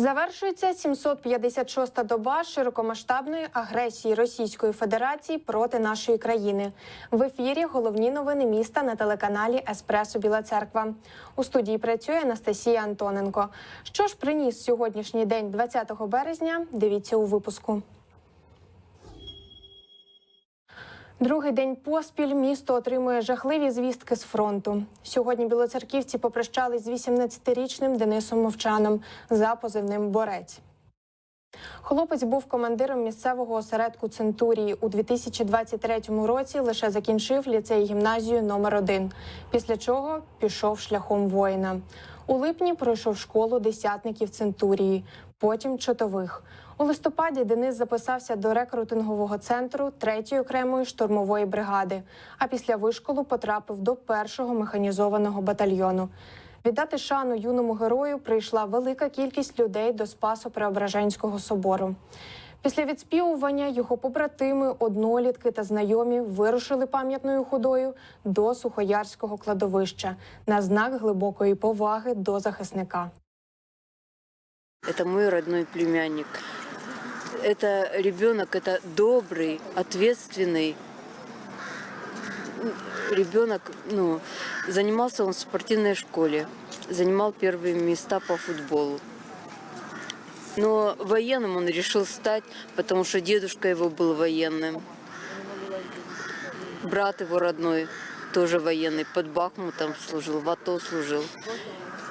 Завершується 756-та доба широкомасштабної агресії Російської Федерації проти нашої країни. В ефірі головні новини міста на телеканалі Еспресо Біла Церква. У студії працює Анастасія Антоненко. Що ж приніс сьогоднішній день, 20 березня? Дивіться у випуску. Другий день поспіль місто отримує жахливі звістки з фронту. Сьогодні білоцерківці попрощались з 18-річним Денисом Мовчаном за позивним Борець. Хлопець був командиром місцевого осередку Центурії у 2023 році. Лише закінчив ліцей гімназію номер 1 після чого пішов шляхом воїна. У липні пройшов школу десятників Центурії, потім чотових. У листопаді Денис записався до рекрутингового центру 3-ї окремої штурмової бригади. А після вишколу потрапив до першого механізованого батальйону. Віддати шану юному герою прийшла велика кількість людей до Спасо-Преображенського собору. Після відспівування його побратими, однолітки та знайомі вирушили пам'ятною ходою до Сухоярського кладовища на знак глибокої поваги до захисника. Это мой родной племянник Это ребенок, это добрый, ответственный ребенок. Ну, занимался он в спортивной школе, занимал первые места по футболу. Но военным он решил стать, потому что дедушка его был военным. Брат его родной тоже военный, под Бахмутом служил, в АТО служил.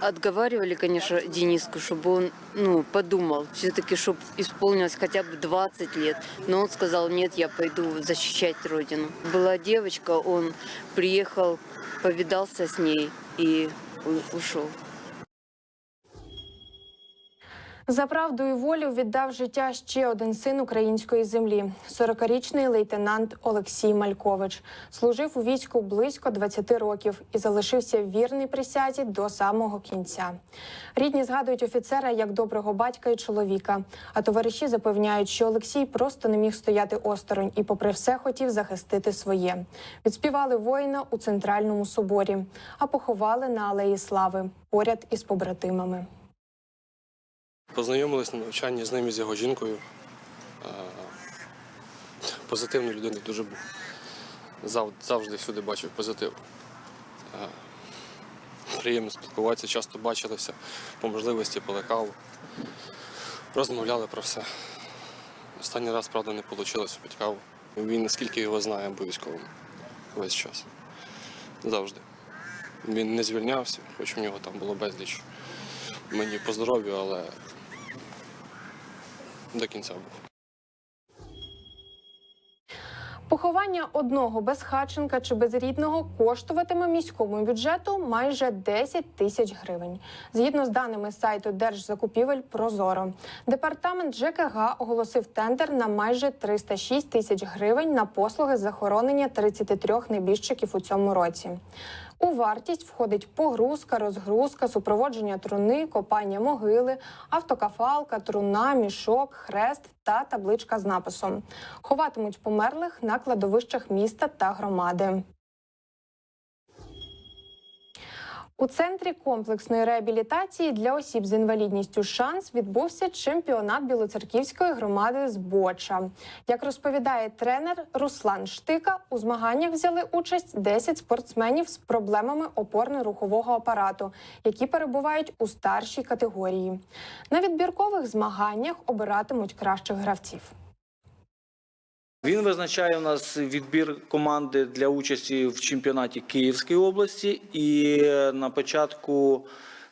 Отговаривали, конечно, Дениску, чтобы он ну, подумал, все-таки, чтобы исполнилось хотя бы 20 лет. Но он сказал, нет, я пойду защищать Родину. Была девочка, он приехал, повидался с ней и у- ушел. За правду і волю віддав життя ще один син української землі – 40-річний лейтенант Олексій Малькович. Служив у війську близько 20 років і залишився вірний присязі до самого кінця. Рідні згадують офіцера як доброго батька і чоловіка. А товариші запевняють, що Олексій просто не міг стояти осторонь і, попри все, хотів захистити своє. Відспівали воїна у центральному соборі, а поховали на алеї слави поряд із побратимами. Познайомились на навчанні з ним і з його жінкою. Позитивною людиною дуже був. Зав- Завжди всюди бачив позитив. Приємно спілкуватися, часто бачилися, по можливості пили каву. Розмовляли про все. Останній раз, правда, не вийшло під каву. Він, наскільки його знає, військовим весь час. Завжди. Він не звільнявся, хоч у нього там було безліч мені по здоров'ю, але до кінця був. Поховання одного безхатченка чи безрідного коштуватиме міському бюджету майже 10 тисяч гривень. Згідно з даними сайту Держзакупівель Прозоро, департамент ЖКГ оголосив тендер на майже 306 тисяч гривень на послуги захоронення 33 небіжчиків у цьому році. У вартість входить погрузка, розгрузка, супроводження труни, копання могили, автокафалка, труна, мішок, хрест та табличка з написом. Ховатимуть померлих на кладовищах міста та громади. У центрі комплексної реабілітації для осіб з інвалідністю шанс відбувся чемпіонат білоцерківської громади з боча. Як розповідає тренер Руслан Штика, у змаганнях взяли участь 10 спортсменів з проблемами опорно-рухового апарату, які перебувають у старшій категорії. На відбіркових змаганнях обиратимуть кращих гравців. Він визначає у нас відбір команди для участі в чемпіонаті Київської області, і на початку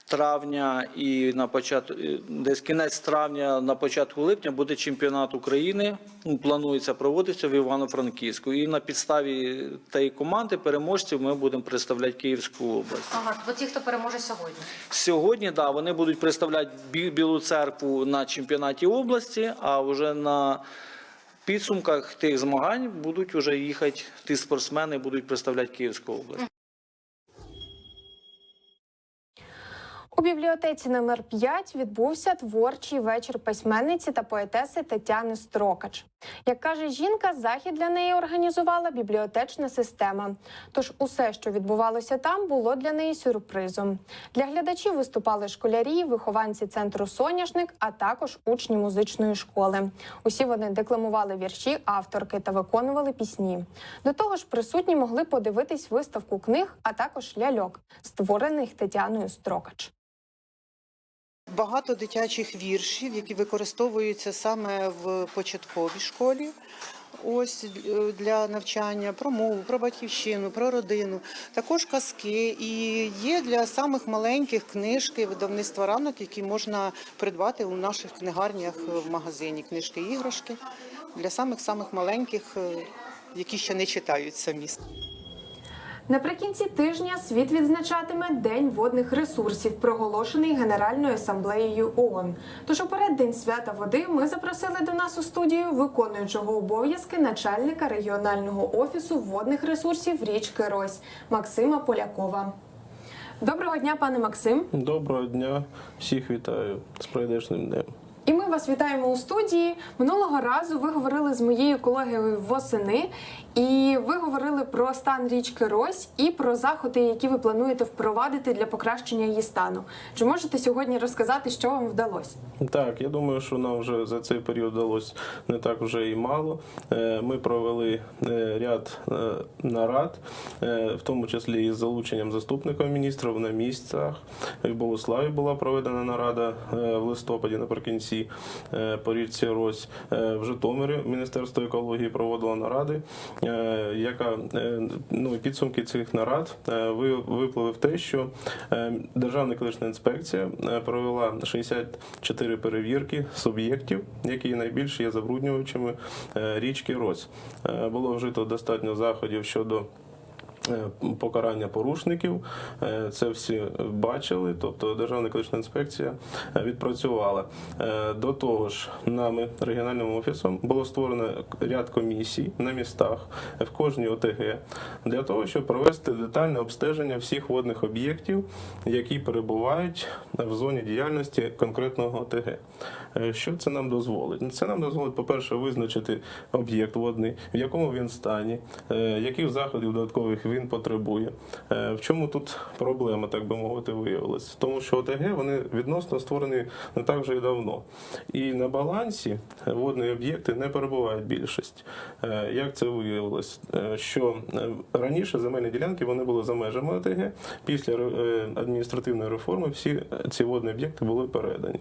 травня і на початку десь кінець травня, на початку липня буде чемпіонат України. Ну, Планується проводитися в Івано-Франківську. І на підставі тієї команди переможців ми будемо представляти Київську область. Ага, бо ті, хто переможе сьогодні. Сьогодні да, вони будуть представляти Бі- Білу церкву на чемпіонаті області, а вже на підсумках тих змагань будуть вже їхати ті спортсмени, будуть представляти Київську область. У бібліотеці номер 5 відбувся творчий вечір письменниці та поетеси Тетяни Строкач. Як каже жінка, захід для неї організувала бібліотечна система. Тож усе, що відбувалося там, було для неї сюрпризом. Для глядачів виступали школярі, вихованці центру Соняшник, а також учні музичної школи. Усі вони декламували вірші авторки та виконували пісні. До того ж, присутні могли подивитись виставку книг, а також ляльок, створених Тетяною Строкач. Багато дитячих віршів, які використовуються саме в початковій школі. Ось е, для навчання про мову, про батьківщину, про родину, також казки. І є для самих маленьких книжки видавництва ранок, які можна придбати у наших книгарнях е, в магазині. Книжки іграшки для самих самих маленьких, е, які ще не читають самі. Наприкінці тижня світ відзначатиме День водних ресурсів, проголошений Генеральною асамблеєю ООН. Тож у переддень свята води ми запросили до нас у студію виконуючого обов'язки начальника регіонального офісу водних ресурсів річки Рось Максима Полякова. Доброго дня, пане Максим. Доброго дня, всіх вітаю з прийдешним днем. Вас вітаємо у студії. Минулого разу ви говорили з моєю колегою восени, і ви говорили про стан річки Рось і про заходи, які ви плануєте впровадити для покращення її стану. Чи можете сьогодні розказати, що вам вдалося? Так, я думаю, що нам вже за цей період вдалося не так вже і мало. Е, Ми провели е, ряд е, нарад, в тому числі із залученням заступника міністрів на місцях. В Богославі була проведена нарада в листопаді наприкінці по річці Рось. Е, В Житомирі Міністерство екології проводило наради, е, яка е, ну, підсумки цих нарад е, ви- виплили в те, що е, Державна екологічна інспекція е, провела 64 перевірки суб'єктів, які найбільше є забруднювачами е, річки Рось. Е, Було вжито достатньо заходів щодо. Е, Покарання порушників, Е, це всі бачили. Тобто Державна екологічна інспекція е, відпрацювала. До того ж, нами регіональним офісом було створено ряд комісій на містах в кожній ОТГ для того, щоб провести детальне обстеження всіх водних об'єктів, які перебувають в зоні діяльності конкретного ОТГ. Що це нам дозволить? Це нам дозволить, по-перше, визначити об'єкт водний, в якому він стані, яких заходів додаткових він потребує. Е, В чому тут проблема, так би мовити, виявилася? Тому, що ОТГ вони відносно створені не так вже й давно. І на балансі водні об'єкти не перебувають більшість. Е, Як це виявилось? Е, Що раніше земельні ділянки вони були за межами ОТГ. Після адміністративної реформи всі ці водні об'єкти були передані.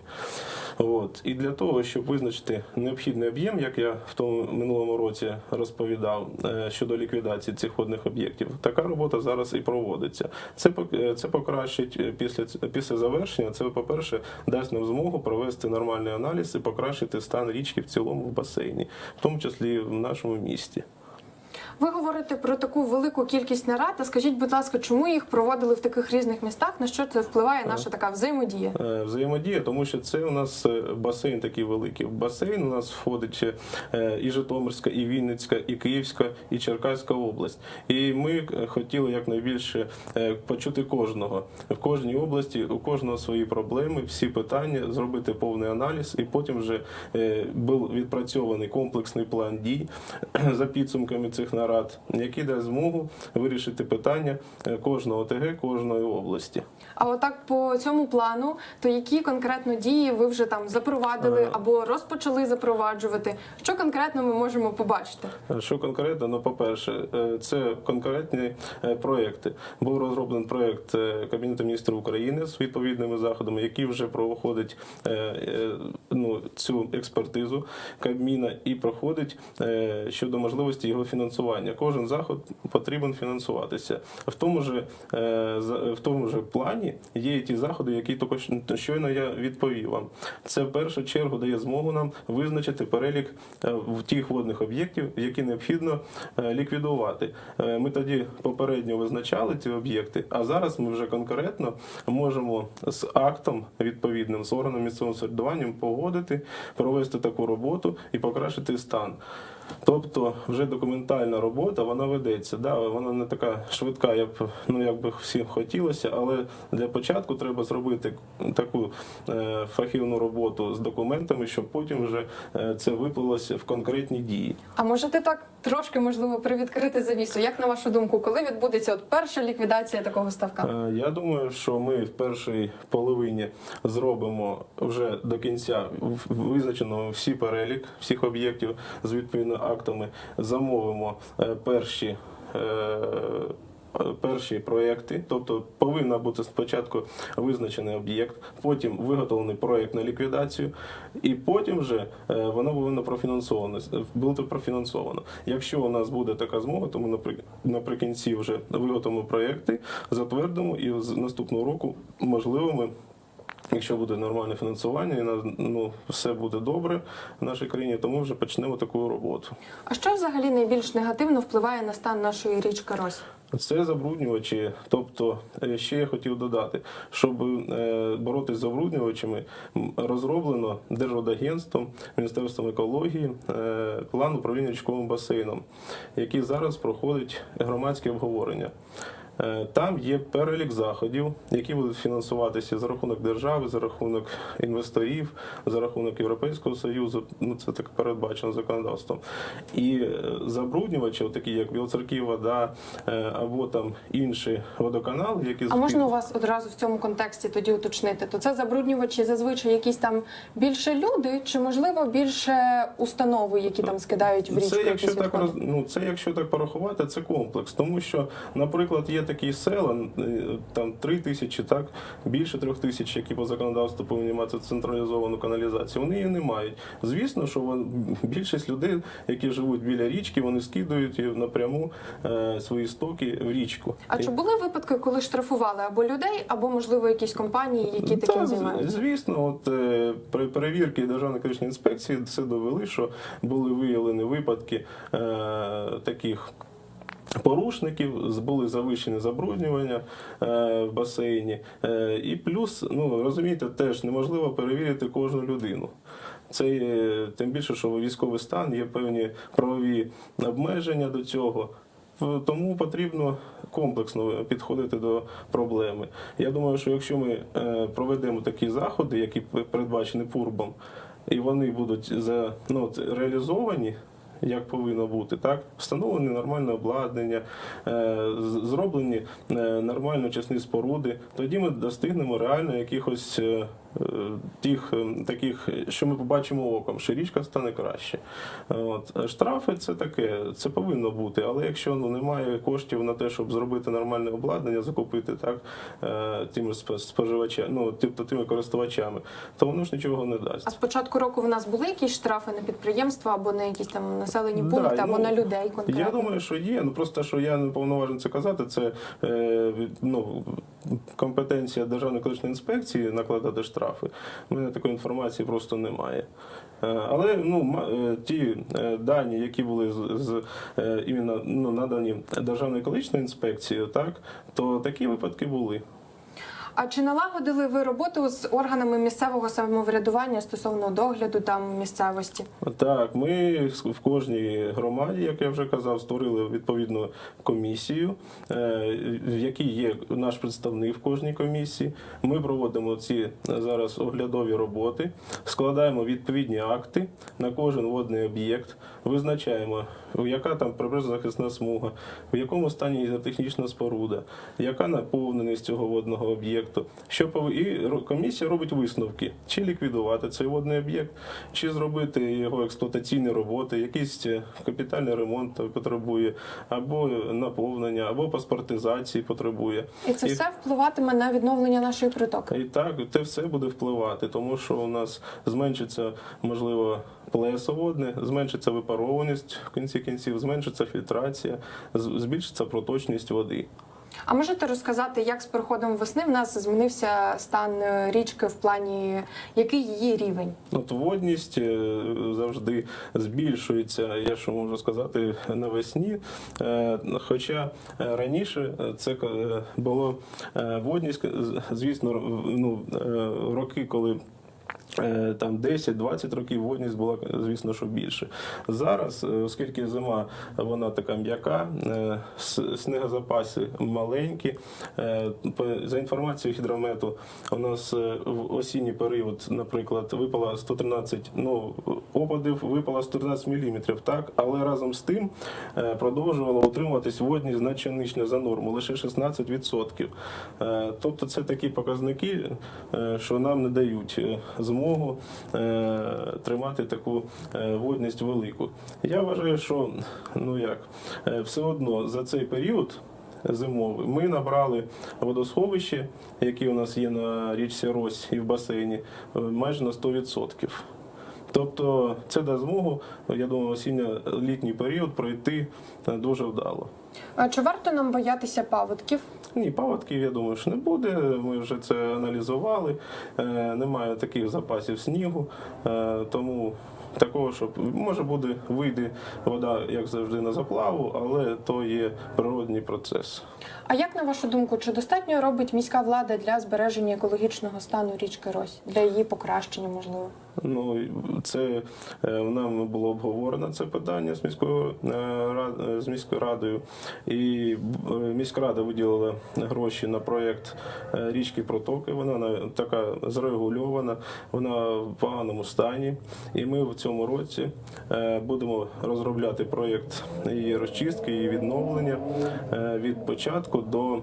От. І для того, щоб визначити необхідний об'єм, як я в тому минулому році розповідав щодо ліквідації цих водних об'єктів, така робота зараз і проводиться. Це е, це покращить е, після після завершення. Це, по-перше, дасть нам змогу провести нормальний аналіз і покращити стан річки в цілому в басейні, в тому числі в нашому місті. Ви говорите про таку велику кількість нарад. А скажіть, будь ласка, чому їх проводили в таких різних містах? На що це впливає наша така взаємодія? Е, взаємодія, тому що це у нас е, басейн такий великий. В басейн у нас входить е, і Житомирська, і Вінницька, і Київська, і Черкаська область. І ми хотіли якнайбільше почути кожного. В кожній області у кожного свої проблеми, всі питання, зробити повний аналіз, і потім вже був відпрацьований комплексний план дій за підсумками цих нарад, який дасть змогу вирішити питання е, кожного ОТГ, кожної області. А отак по цьому плану, то які конкретно дії ви вже там запровадили Е. або розпочали запроваджувати? Що конкретно ми можемо побачити? Що конкретно? Ну, по-перше, е, це конкретні е, проекти. Був розроблений проект е, Кабінету міністрів України з відповідними заходами, який вже проходить е, е, ну, цю експертизу Кабміна і проходить е, щодо можливості його фінансування. Кожен заход потрібен фінансуватися. В тому ж е, в тому ж плані є ті заходи, які щойно я відповів вам. Це в першу чергу дає змогу нам визначити перелік е, тих водних об'єктів, які необхідно е, ліквідувати. Е, Ми тоді попередньо визначали ці об'єкти, а зараз ми вже конкретно можемо з актом відповідним з органом місцевого самоврядування погодити, провести таку роботу і покращити стан. Тобто вже документальна робота вона ведеться. Да, вона не така швидка, як ну, як би всім хотілося, але для початку треба зробити таку е, фахівну роботу з документами, щоб потім вже е, це виплилося в конкретні дії. А можете так трошки можливо привідкрити завісу? Як на вашу думку, коли відбудеться от перша ліквідація такого ставка? Е, Я думаю, що ми в першій половині зробимо вже до кінця визначено всі перелік всіх об'єктів з відповідними актами. Замовимо е, перші. е, Перші проекти, тобто повинна бути спочатку визначений об'єкт, потім виготовлений проект на ліквідацію, і потім вже е, воно повинно профінансовано бути профінансовано. Якщо у нас буде така змога, то ми наприкінці вже виготовимо проекти, затвердимо і з наступного року, можливо, ми. Якщо буде нормальне фінансування і ну, все буде добре в нашій країні, то ми вже почнемо таку роботу. А що взагалі найбільш негативно впливає на стан нашої річки Рось? Це забруднювачі. Тобто, е, ще я хотів додати, щоб е, боротися з забруднювачами, розроблено Держводагентством, Міністерством екології е, план управління річковим басейном, який зараз проходить громадське обговорення. Е, Там є перелік заходів, які будуть фінансуватися за рахунок держави, за рахунок інвесторів, за рахунок Європейського союзу. Ну це так передбачено законодавством. І е, забруднювачі, такі як Білоцерків вода е, або там інші водоканали, які А можна у вас одразу в цьому контексті тоді уточнити? То це забруднювачі зазвичай якісь там більше люди, чи можливо більше установи, які там скидають в річку? Це якщо так роз, ну це якщо так порахувати, це комплекс. Тому що, наприклад, є такі села, е, там три тисячі, так більше трьох тисяч, які по законодавству повинні мати централізовану каналізацію. Вони її не мають. Звісно, що вон- більшість людей, які живуть біля річки, вони скидують її напряму е, свої стоки в річку. А чи були випадки, коли штрафували або людей, або можливо якісь компанії, які таким Так, займаються? Звісно, от е, при перевірці Державної екологічної інспекції все довели, що були виявлені випадки е, таких. Порушників були завищені забруднювання е, в басейні, е, і плюс, ну розумієте, теж неможливо перевірити кожну людину. Це є, тим більше, що військовий стан є певні правові обмеження до цього. Тому потрібно комплексно підходити до проблеми. Я думаю, що якщо ми е, проведемо такі заходи, які передбачені пурбом, і вони будуть за, ну, реалізовані. Як повинно бути, так встановлені нормальне обладнання, е, зроблені е, нормально чесні споруди. Тоді ми достигнемо реально якихось е, тих е, таких, що ми побачимо оком, що річка стане краще. От штрафи це таке, це повинно бути. Але якщо ну немає коштів на те, щоб зробити нормальне обладнання, закупити так е, тими спо- споживачами, ну тобто тими користувачами, то воно ж нічого не дасть. А з початку року в нас були якісь штрафи на підприємства або на якісь там населені Да, пункти, або ну, на людей конкретно? Я думаю, що є. Ну просто що я не повноважений це казати. Це е, ну, компетенція Державної екологічної інспекції накладати штрафи. У мене такої інформації просто немає. Е, Але ну е, ті е, дані, які були з, з іменно ну, надані Державної екологічної інспекції, так то такі випадки були. А чи налагодили ви роботу з органами місцевого самоврядування стосовно догляду там місцевості? Так, ми в кожній громаді, як я вже казав, створили відповідну комісію, е, в якій є наш представник в кожній комісії. Ми проводимо ці зараз оглядові роботи, складаємо відповідні акти на кожен водний об'єкт, визначаємо, яка там прибережна захисна смуга, в якому стані гідротехнічна споруда, яка наповненість цього водного об'єкту. Що і комісія робить висновки, чи ліквідувати цей водний об'єкт, чи зробити його експлуатаційні роботи, якийсь е, капітальний ремонт потребує, або наповнення, або паспортизації потребує. І це все впливатиме на відновлення нашої притоки. І так, це все буде впливати, тому що у нас зменшиться, можливо, плесо водне, зменшиться випарованість в кінці кінців, зменшиться фільтрація, збільшиться проточність води. А можете розказати, як з приходом весни в нас змінився стан е, річки в плані який її рівень? От водність е, завжди збільшується, я що можу сказати, навесні. Е, Хоча раніше це було водність, звісно, ну, роки, коли Там 10-20 років водність була, звісно, що більше. Зараз, е, оскільки зима вона така м'яка, е, снегозапаси маленькі. е, За інформацією гідромету, у нас е, в осінній період, наприклад, випало 113, ну, опадів випало 113 мм, так, але разом з тим е, продовжувала утримуватись водність значно за норму, лише 16%. Е, Тобто це такі показники, е, що нам не дають е, змогу е, тримати таку е, водність велику. Я вважаю, що ну як, е, все одно за цей період. Зимовий. Ми набрали водосховище, які у нас є на річці Рось і в басейні, майже на 100%. Тобто це дасть змогу, я думаю, осінньо-літній період пройти дуже вдало. А чи варто нам боятися паводків? Ні, паводків, я думаю, що не буде. Ми вже це аналізували. Е, Немає таких запасів снігу, е, тому такого, що може буде вийде вода, як завжди, на заплаву, але то є природній процес. А як на вашу думку, чи достатньо робить міська влада для збереження екологічного стану річки Рось, для її покращення, можливо? Ну це е, нами було обговорено це питання з міською е, е, з міською радою, і е, міськрада виділила гроші на проєкт річки Протоки. Вона на- така зрегульована, вона в поганому стані. І ми в цьому році будемо розробляти проєкт її розчистки, її відновлення від початку до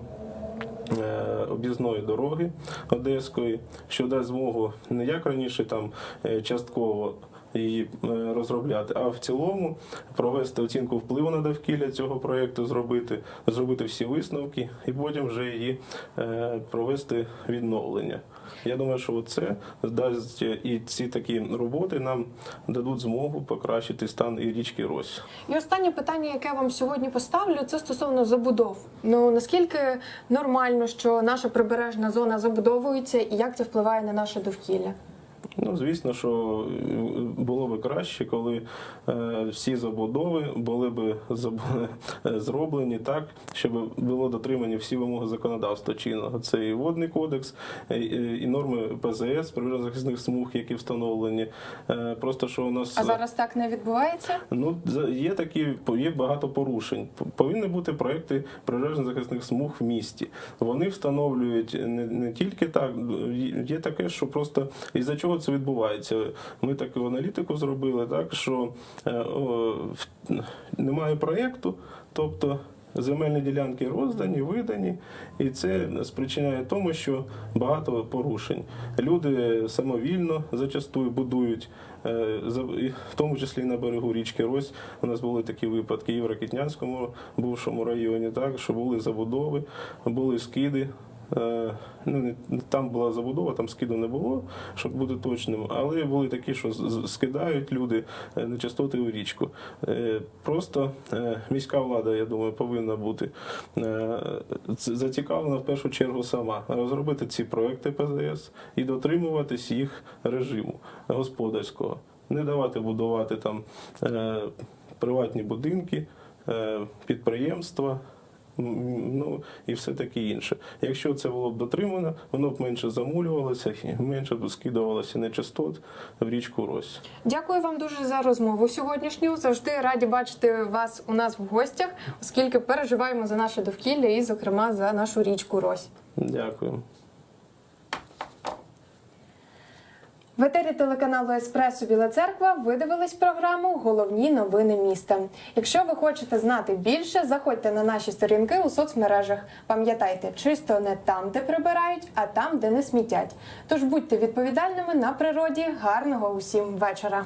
об'їзної дороги Одеської, що дасть змогу не як раніше там е, частково її е, розробляти, а в цілому провести оцінку впливу на довкілля цього проєкту, зробити, зробити всі висновки і потім вже її е, провести відновлення. Я думаю, що це дасть і ці такі роботи нам дадуть змогу покращити стан і річки Рось. І останнє питання, яке я вам сьогодні поставлю, це стосовно забудов. Ну наскільки нормально, що наша прибережна зона забудовується, і як це впливає на наше довкілля? Ну, звісно, що е, було би краще, коли е, всі забудови були б заб- е, зроблені так, щоб було дотримані всі вимоги законодавства чинного. Це і водний кодекс, і, і норми ПЗС, природозахисних смуг, які встановлені. Е, Просто що у нас А зараз так не відбувається? Ну, є такі, є багато порушень. Повинні бути проекти природно-захисних смуг в місті. Вони встановлюють не, не тільки так, є- є таке, що просто із-за чого це відбувається. Ми таку аналітику зробили, так що е, о, немає проєкту, тобто. Земельні ділянки роздані, видані, і це спричиняє тому, що багато порушень. Люди самовільно зачастую будують, е, в тому числі на берегу річки Рось. У нас були такі випадки і в Ракітнянському бувшому районі, так що були забудови, були скиди. Е, Ну, там була забудова, там скиду не було, щоб бути точним. Але були такі, що скидають люди е, нечистоти у річку. Е, Просто міська влада, я думаю, повинна бути зацікавлена в першу чергу сама розробити ці проекти ПЗС і дотримуватись їх режиму господарського. Не давати будувати там приватні будинки, підприємства. Ну і все таке інше. Якщо це було б дотримано, воно б менше замулювалося і менше б скидувалося нечистот в річку Рось. Дякую вам дуже за розмову сьогоднішню. Завжди раді бачити вас у нас в гостях, оскільки переживаємо за наше довкілля і, зокрема, за нашу річку Рось. Дякую. В етері телеканалу Еспресо Біла Церква ви дивились програму Головні новини міста. Якщо ви хочете знати більше, заходьте на наші сторінки у соцмережах. Пам'ятайте, чисто не там, де прибирають, а там, де не смітять. Тож будьте відповідальними на природі. Гарного усім вечора.